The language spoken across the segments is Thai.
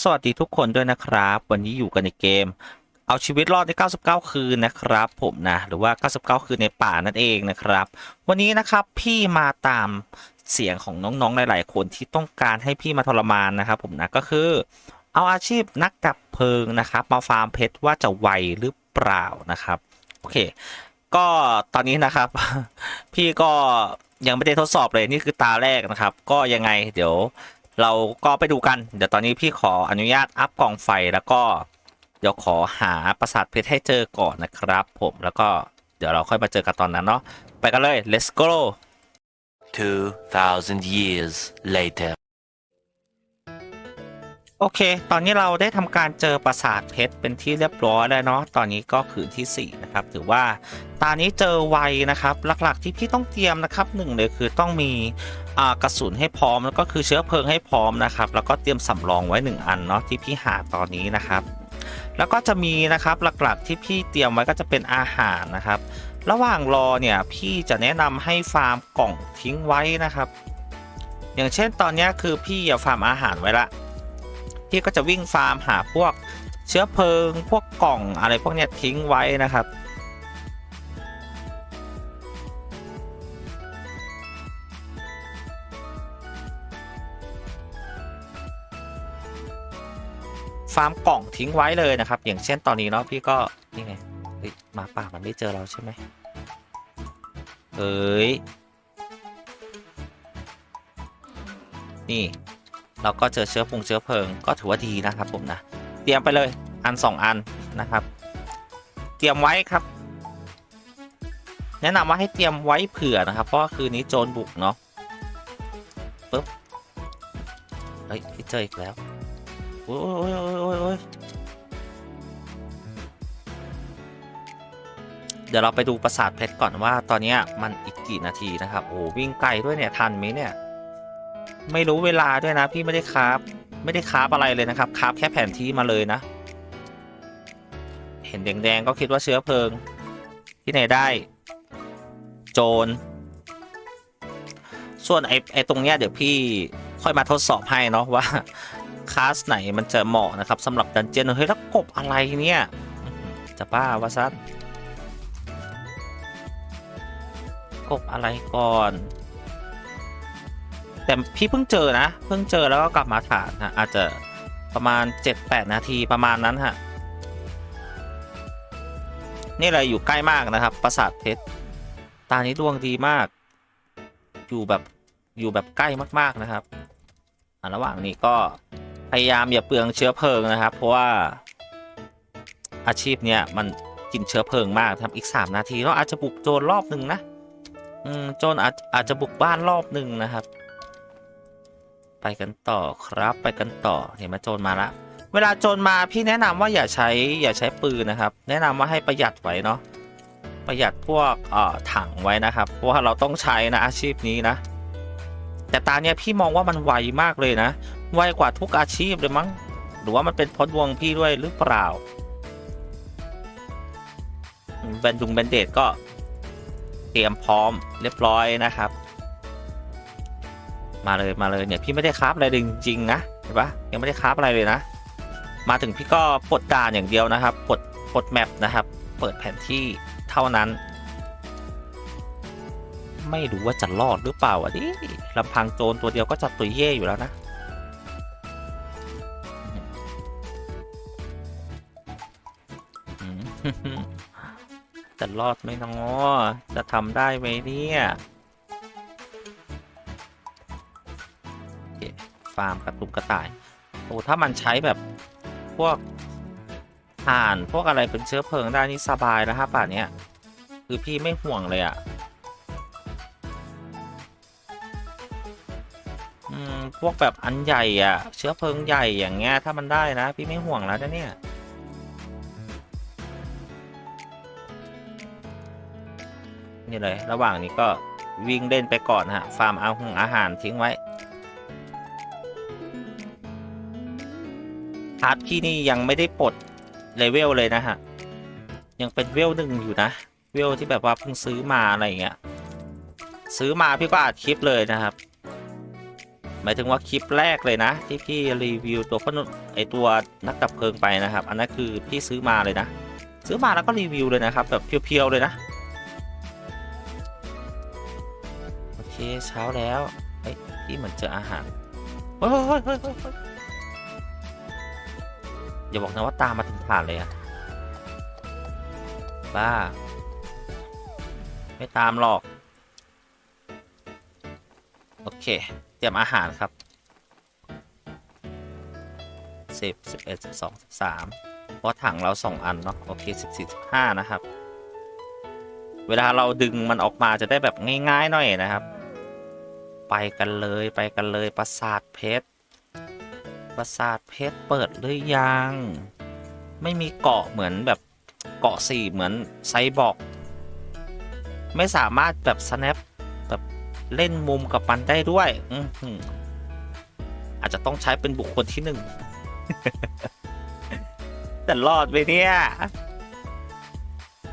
สวัสดีทุกคนด้วยนะครับ วันนี้อยู่กันในเกม เอาชีวิตรอดใน 99 คืนนะครับ ผมนะ หรือว่า 99 คืนในป่านั่นเองนะครับ วันนี้นะครับพี่มาตามเสียงของน้องๆ หลาย ๆ คนที่ต้องการให้พี่มาทรมานนะครับ ผมนะก็คือ เอาอาชีพนักดับเพลิงนะครับ มาฟาร์มเพชรว่าจะไวหรือเปล่านะครับโอเค ก็ตอนนี้นะครับ พี่ก็ยังไม่ได้ทดสอบเลยนี่คือตาแรกนะครับ ก็ยังไงเดี๋ยว เราก็ไปดูกัน เดี๋ยวตอนนี้พี่ขออนุญาตอัพกองไฟแล้วก็ เดี๋ยวขอหาปราสาทเพชรให้เจอก่อนนะครับ ผมแล้วก็เดี๋ยวเราค่อยมาเจอกันตอนนั้นเนาะไปกันเลย let's go 2,000 years later. โอเค ตอนนี้เราได้ทำการเจอปราสาทเพชรเป็นที่เรียบร้อยแล้วเนาะ ตอนนี้ก็คืนที่ 4 นะครับ ถือว่าตอนนี้เจอไวนะครับ หลักๆที่พี่ต้องเตรียมนะครับหนึ่งเลยคือต้องมีกระสุนให้พร้อมแล้วก็คือเชื้อเพลิงให้พร้อมนะครับ แล้วก็เตรียมสำรองไว้ 1 อันเนาะที่พี่หาตอนนี้นะครับ แล้วก็จะมีนะครับหลักๆที่พี่เตรียมไว้ก็จะเป็นอาหารนะครับ ระหว่างรอเนี่ยพี่จะแนะนำให้ฟาร์มกล่องทิ้งไว้นะครับ อย่างเช่นตอนนี้คือพี่อย่าฟาร์มอาหารไว้ละ พี่ก็จะวิ่งฟาร์มหาพวกเชื้อเพลิง พวกกล่องอะไรพวกเนี้ยทิ้งไว้นะครับฟาร์มกล่องทิ้งไว้เลยนะครับ อย่างเช่นตอนนี้เนาะพี่ก็นี่ไงมาป่ามันไม่เจอเราใช่ไหมเอ้ยนี่ เราก็เจอเชื้อพงเชื้อเพลิงก็ถือว่าดีนะครับผมนะ เตรียมไปเลยอันสองอันนะครับ เตรียมไว้ครับ แนะนำว่าให้เตรียมไว้เผื่อนะครับ เพราะคืนนี้โจรบุกเนาะปึ๊บเฮ้ยพี่เจออีกแล้วโอ้ยโอ้ยโอ้ยโอ้ยโอ้ยเดี๋ยวเราไปดูปราสาทเพชรก่อนว่าตอนเนี้ยมันอีกกี่นาทีนะครับ โอ้วิ่งไกลด้วยเนี่ยทันไหมเนี่ย ไม่รู้เวลาด้วยนะ พี่ไม่ได้คราฟไม่ได้คราฟอะไรเลยนะครับคราฟแค่แผนที่มาเลยนะ เห็นแดงๆก็คิดว่าเชื้อเพลิง ที่ไหนได้ โจร ส่วนไอ้ไอ้ตรงเนี้ยเดี๋ยวพี่ค่อยมาทดสอบให้เนาะว่าคลาสไหนมันจะเหมาะนะครับสำหรับดันเจียนเฮ้ยแล้วกบอะไรเนี่ย จะบ้าวะซันกบอะไรก่อน แต่พี่เพิ่งเจอนะ เพิ่งเจอแล้วก็กลับมาฐานนะอาจจะประมาณ 7-8 นาทีประมาณนั้นฮะ นี่เลยอยู่ใกล้มากนะครับ ปราสาทเพชร ตานี้ดวงดีมาก อยู่แบบอยู่แบบใกล้มากๆนะครับระหว่างนี้ก็พยายามอย่าเปลืองเชื้อเพลิงนะครับ เพราะว่าอาชีพเนี้ยมันกินเชื้อเพลิงมากครับอีก 3 นาทีเราอาจจะบุกโจรรอบหนึ่งนะ อืมโจรอาจอาจจะบุกบ้านรอบหนึ่งนะครับ ไปกันต่อครับไปกันต่อเห็นไหมโจรมาละ เวลาโจรมาพี่แนะนำว่าอย่าใช้อย่าใช้ปืนนะครับ แนะนำว่าให้ประหยัดไว้เนาะประหยัดพวกเอ่อถังไว้นะครับ เพราะว่าเราต้องใช้นะอาชีพนี้นะ แต่ตาเนี้ยพี่มองว่ามันไวมากเลยนะ ไวกว่าทุกอาชีพเลยมั้ง หรือว่ามันเป็นพราะดวงพี่ด้วยหรือเปล่าแบนดุงแบนเดดก็เตรียมพร้อมเรียบร้อยนะครับ มาเลยมาเลยเนี่ยพี่ไม่ได้คราฟอะไรจริงๆนะเห็นปะยังไม่ได้คราฟอะไรเลยนะ มาถึงพี่ก็ปลดด่านอย่างเดียวนะครับปลดปลดแมปนะครับ เปิดแผนที่เท่านั้น ไม่รู้ว่าจะรอดหรือเปล่าอะดิลำพังโจรตัวเดียวก็จับตัวเย่อยู่แล้วนะจะรอดไหมน้องจะทำได้ไหมเนี่ย ฟาร์มกระตุกกระต่ายโอ้ถ้ามันใช้แบบพวกถ่านพวกอะไรเป็นเชื้อเพลิงได้นี่สบายแล้วครับป่านเนี้ยคือพี่ไม่ห่วงเลยอะ่ะอืมพวกแบบอันใหญ่อะ่ะ เชื้อเพลิงใหญ่อย่างเงี้ยถ้ามันได้นะ พี่ไม่ห่วงแล้วนะเนี่ยนี่เลย ระหว่างนี้ก็วิ่งเล่นไปก่อนฮะฟาร์มเอาหงอาหารทิ้งไว้ พาร์ทพี่นี่ยังไม่ได้ปลดเลเวลเลยนะฮะ ยังเป็นเวลหนึ่งอยู่นะ เวลที่แบบว่าเพิ่งซื้อมาอะไรเงี้ย ซื้อมาพี่ก็อัดคลิปเลยนะครับ หมายถึงว่าคลิปแรกเลยนะ ที่พี่รีวิวตัวพ่นไอตัวนักดับเพลิงไปนะครับ อันนั้นคือพี่ซื้อมาเลยนะ ซื้อมาแล้วก็รีวิวเลยนะครับ แบบเพียวๆเลยนะ โอเคเช้าแล้วเอ้ยที่เหมือนเจออาหารเฮ้ยเฮ้ยเฮ้ย อย่าบอกนะว่าตามมาถึงฐานเลยอะบ้า ไม่ตามหรอก โอเค เตรียมอาหารครับสิบสิบเอ็ดสิบสองสิบสามเพราะถังเราสองอันเนาะโอเคสิบสี่สิบห้านะครับ เวลาเราดึงมันออกมาจะได้แบบง่ายๆหน่อยนะครับ ไปกันเลยไปกันเลยปราสาทเพชร ปราสาทเพชรเปิดหรือยัง ไม่มีเกาะเหมือนแบบเกาะสี่เหมือนไซบอร์กไม่สามารถแบบ snap แบบเล่นมุมกับมันได้ด้วยอืออาจจะต้องใช้เป็นบุคคลที่หนึ่งแต่รอดไปเนี่ย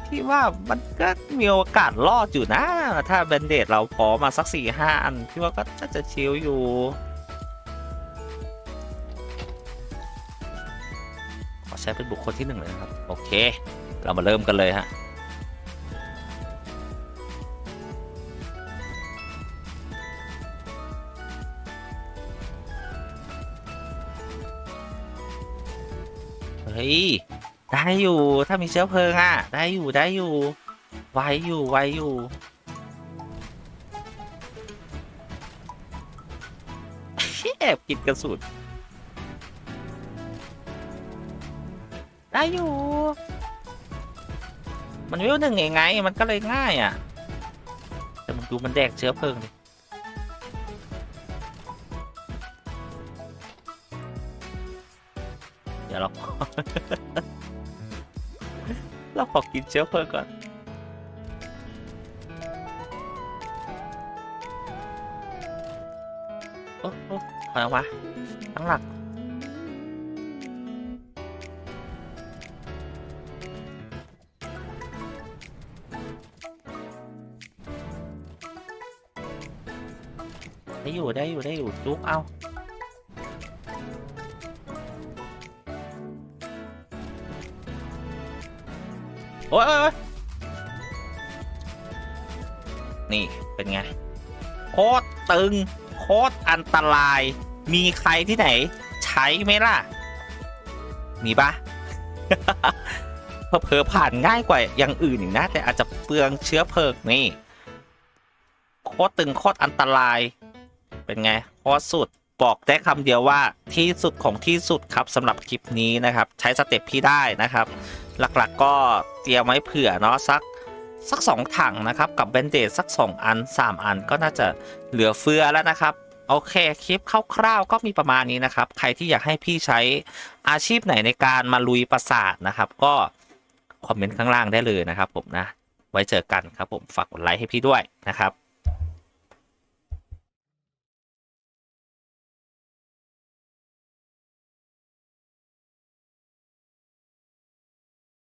พี่ว่ามันก็มีโอกาสรอดอยู่นะ ถ้าแบนเดดเราพอมาสักสี่ห้าอัน พี่ว่าก็จะชิลอยู่ ช้เป็นบุคคลที่หนึ่งเลยนะครับ โอเค เรามาเริ่มกันเลยฮะเฮ้ย ได้อยู่ ถ้ามีเชื้อเพลิงอะ ได้อยู่ ได้อยู่ ไวอยู่ ไวอยู่ แอบกินกระสุน ได้อยู่ มันวิวหนึ่งไง มันก็เลยง่ายอะ แต่มันดูมันแดกเชื้อเพลิงดิเดี๋ยวเราเราขอกินเชื้อเพลิงก่อนโอ้โหอยออกมาตั้งหลัก อยู่ได้อยู่ได้อยู่จุกเอาโอ้ยนี่เป็นไง โคตรตึง โคตรอันตราย มีใครที่ไหน ใช้ไหมล่ะ มีปะเผลอผ่านง่ายกว่าอย่างอื่นอีกนะ แต่อาจจะเปลืองเชื้อเพลิงนี่ โคตรตึง โคตรอันตราย เป็นไงโคตรสุดบอกได้คำเดียวว่าที่สุดของที่สุดครับสำหรับคลิปนี้นะครับ ใช้สเต็ปพี่ได้นะครับ หลักๆก็เตรียมไว้เผื่อเนาะสักสักสองถังนะครับ กับเบนเดดสัก 2 อัน 3 อันก็น่าจะเหลือเฟือแล้วนะครับ โอเคคลิปคร่าวๆก็มีประมาณนี้นะครับ ใครที่อยากให้พี่ใช้อาชีพไหนในการมาลุยปราสาทนะครับ ก็คอมเมนต์ข้างล่างได้เลยนะครับผมนะ ไว้เจอกันครับผมฝากกดไลค์ให้พี่ด้วยนะครับ